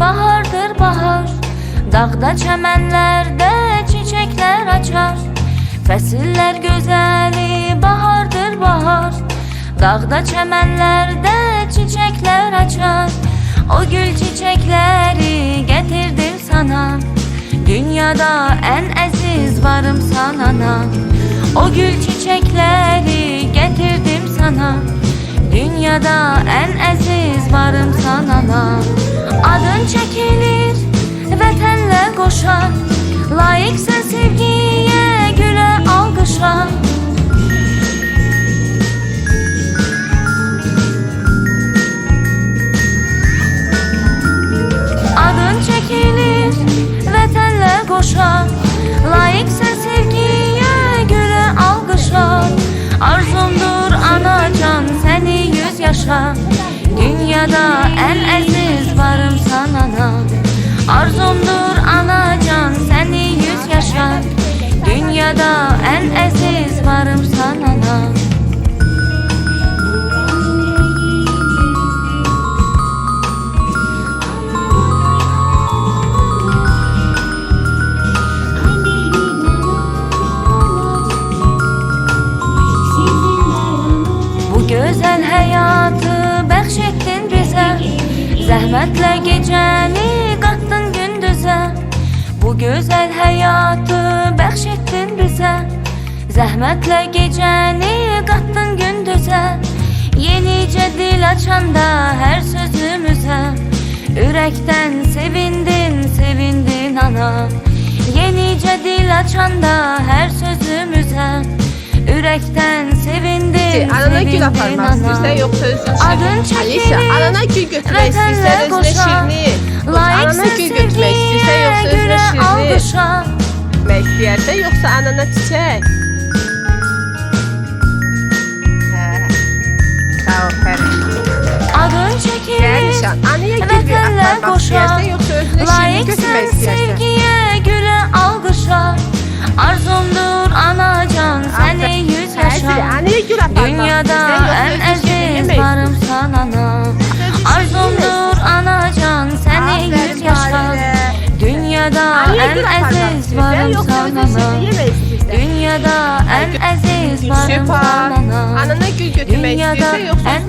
bahardır bahar Dağda çemenlerde çiçekler açar. Fəsillər gözəli bahardır bahar Dağda çemenlerde çiçekler açar. O gül çiçekleri getirdim sana Dünyada en aziz varım sanana O gül çiçekleri getirdim sana Dünyada en aziz Layiqsən sevgiyə, gülə alqışa Adın çekilir vətənlə qoşa Layiqsən sevgiyə, gülə alqışa Arzumdur anacan səni yüz yaşa. Dünyada en əziz varım sanana Arzumdur Zəhmətlə gecəni qatdın gündüzə Bu gözəl həyatı bəxş etdin bizə. Zəhmətlə gecəni qatdın gündüzə Yenicə dil açanda hər sözümüzə. Ürəkdən sevindin, sevindin ana. Yenicə dil açanda hər sözümüzə. Ürəkdən sevindin, Anana gül aparmaq istəyirsən yoxsa özün çəkilir, Alisa, anana gül götürmək istəyirsən özünə. Layiqsən Anana gül götürmək istəyirsən yoxsa özünə Götürmək istəyirsən yoxsa anana çiçək. Adın çəkilir Vətənlə aparmaq Gül aparmaq Dünyada en aziz varım sanana Arzumdur anacan səni yüz yaşa. Dünyada en aziz varım sanana. Dünyada en aziz varım sanana Anana gül götürmək Dünyada istəyirsən yoxsa en